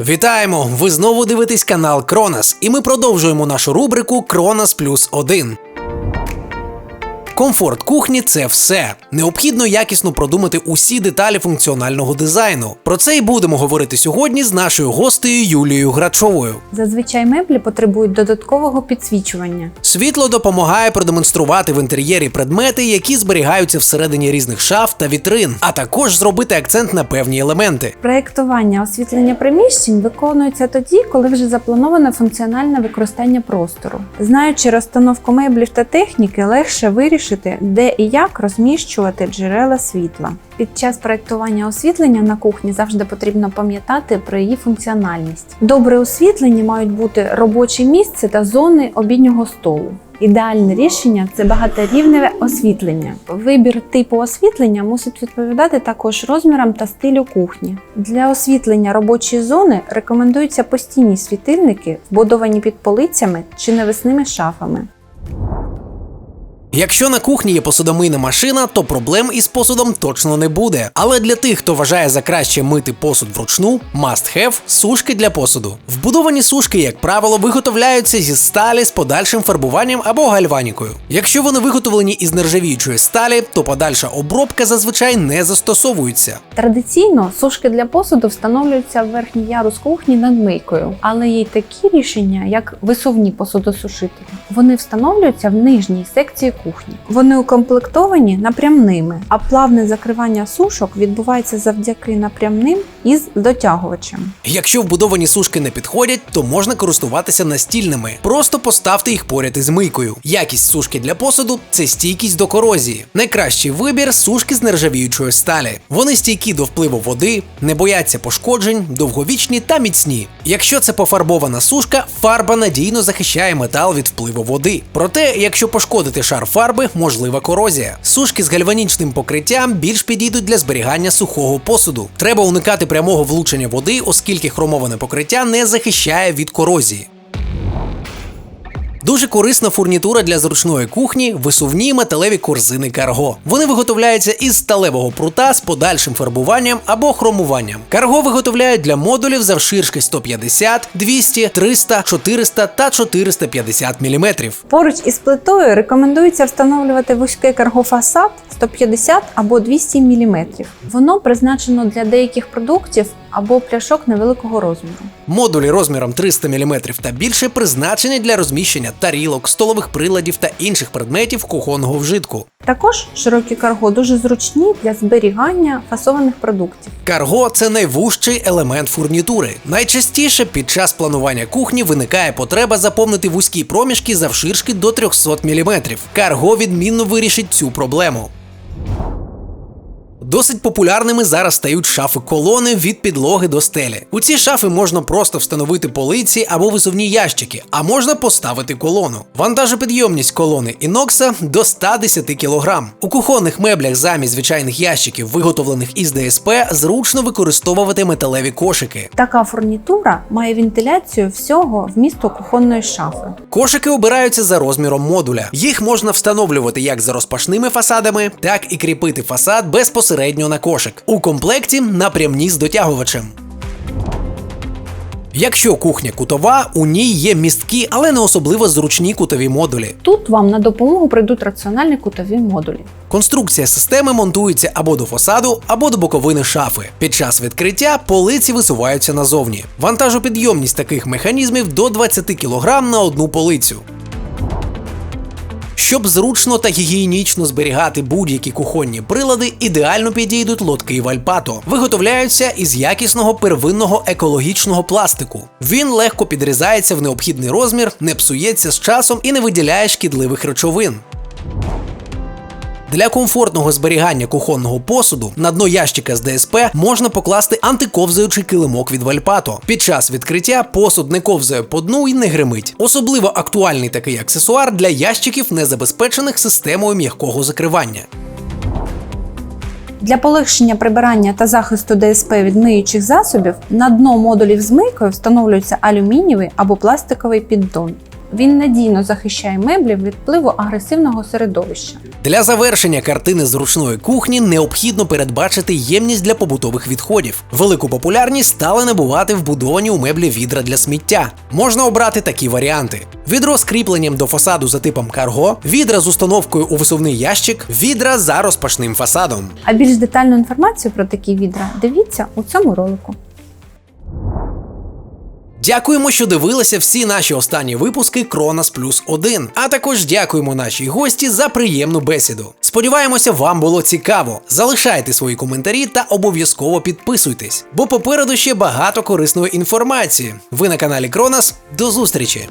Вітаємо! Ви знову дивитесь канал Кронас, і ми продовжуємо нашу рубрику Кронас плюс 1. Комфорт кухні це все. Необхідно якісно продумати усі деталі функціонального дизайну. Про це і будемо говорити сьогодні з нашою гостею Юлією Грачовою. Зазвичай меблі потребують додаткового підсвічування. Світло допомагає продемонструвати в інтер'єрі предмети, які зберігаються всередині різних шаф та вітрин, а також зробити акцент на певні елементи. Проєктування освітлення приміщень виконується тоді, коли вже заплановане функціональне використання простору. Знаючи розстановку меблів та техніки, легше вирішити, де і як розміщувати джерела світла. Під час проєктування освітлення на кухні завжди потрібно пам'ятати про її функціональність. Добре освітлені мають бути робоче місце та зони обіднього столу. Ідеальне рішення це багаторівневе освітлення. Вибір типу освітлення мусить відповідати також розмірам та стилю кухні. Для освітлення робочої зони рекомендуються постійні світильники, вбудовані під полицями чи навісними шафами. Якщо на кухні є посудомийна машина, то проблем із посудом точно не буде. Але для тих, хто вважає за краще мити посуд вручну, must have сушки для посуду. Вбудовані сушки, як правило, виготовляються зі сталі з подальшим фарбуванням або гальванікою. Якщо вони виготовлені із нержавіючої сталі, то подальша обробка зазвичай не застосовується. Традиційно сушки для посуду встановлюються в верхній ярус кухні над мийкою, але є й такі рішення, як висувні посудосушителі. Вони встановлюються в нижній секції кухні. Вони укомплектовані напрямними, а плавне закривання сушок відбувається завдяки напрямним із дотягувачем. Якщо вбудовані сушки не підходять, то можна користуватися настільними. Просто поставте їх поряд із мийкою. Якість сушки для посуду це стійкість до корозії. Найкращий вибір сушки з нержавіючої сталі. Вони стійкі до впливу води, не бояться пошкоджень, довговічні та міцні. Якщо це пофарбована сушка, фарба надійно захищає метал від впливу води. Проте, якщо пошкодити шар фарби, можлива корозія. Сушки з гальванічним покриттям більш підійдуть для зберігання сухого посуду. Треба уникати прямого влучення води, оскільки хромоване покриття не захищає від корозії. Дуже корисна фурнітура для зручної кухні висувні металеві корзини карго. Вони виготовляються із сталевого прута з подальшим фарбуванням або хромуванням. Карго виготовляють для модулів завширшки 150, 200, 300, 400 та 450 мм. Поруч із плитою рекомендується встановлювати вузький каргофасад 150 або 200 мм. Воно призначено для деяких продуктів або пляшок невеликого розміру. Модулі розміром 300 мм та більше призначені для розміщення тарілок, столових приладів та інших предметів кухонного вжитку. Також широкі карго дуже зручні для зберігання фасованих продуктів. Карго це найвужчий елемент фурнітури. Найчастіше під час планування кухні виникає потреба заповнити вузькі проміжки завширшки до 300 мм. Карго відмінно вирішить цю проблему. Досить популярними зараз стають шафи колони від підлоги до стелі. У ці шафи можна просто встановити полиці або висувні ящики, а можна поставити колону. Вантажопідйомність колони інокса до 110 кг. У кухонних меблях замість звичайних ящиків, виготовлених із ДСП, зручно використовувати металеві кошики. Така фурнітура має вентиляцію всього вмісту кухонної шафи. Кошики обираються за розміром модуля. Їх можна встановлювати як за розпашними фасадами, так і кріпити фасад безпосередньо на кошик. У комплекті напрямні з дотягувачем. Якщо кухня кутова, у ній є місткі, але не особливо зручні кутові модулі. Тут вам на допомогу прийдуть раціональні кутові модулі. Конструкція системи монтується або до фасаду, або до боковини шафи. Під час відкриття полиці висуваються назовні. Вантажопідйомність таких механізмів до 20 кг на одну полицю. Щоб зручно та гігієнічно зберігати будь-які кухонні прилади, ідеально підійдуть лотки вальпато. Виготовляються із якісного первинного екологічного пластику. Він легко підрізається в необхідний розмір, не псується з часом і не виділяє шкідливих речовин. Для комфортного зберігання кухонного посуду на дно ящика з ДСП можна покласти антиковзаючий килимок від Вальпато. Під час відкриття посуд не ковзає по дну і не гримить. Особливо актуальний такий аксесуар для ящиків, не забезпечених системою м'якого закривання. Для полегшення прибирання та захисту ДСП від миючих засобів на дно модулів з мийкою встановлюється алюмінієвий або пластиковий піддон. Він надійно захищає меблі від впливу агресивного середовища. Для завершення картини зручної кухні необхідно передбачити ємність для побутових відходів. Велику популярність стали набувати вбудовані у меблі відра для сміття. Можна обрати такі варіанти: відро з кріпленням до фасаду за типом карго, відра з установкою у висувний ящик, відра за розпашним фасадом. А більш детальну інформацію про такі відра дивіться у цьому ролику. Дякуємо, що дивилися всі наші останні випуски Кронас Плюс 1. А також дякуємо нашій гості за приємну бесіду. Сподіваємося, вам було цікаво. Залишайте свої коментарі та обов'язково підписуйтесь, бо попереду ще багато корисної інформації. Ви на каналі Кронас. До зустрічі!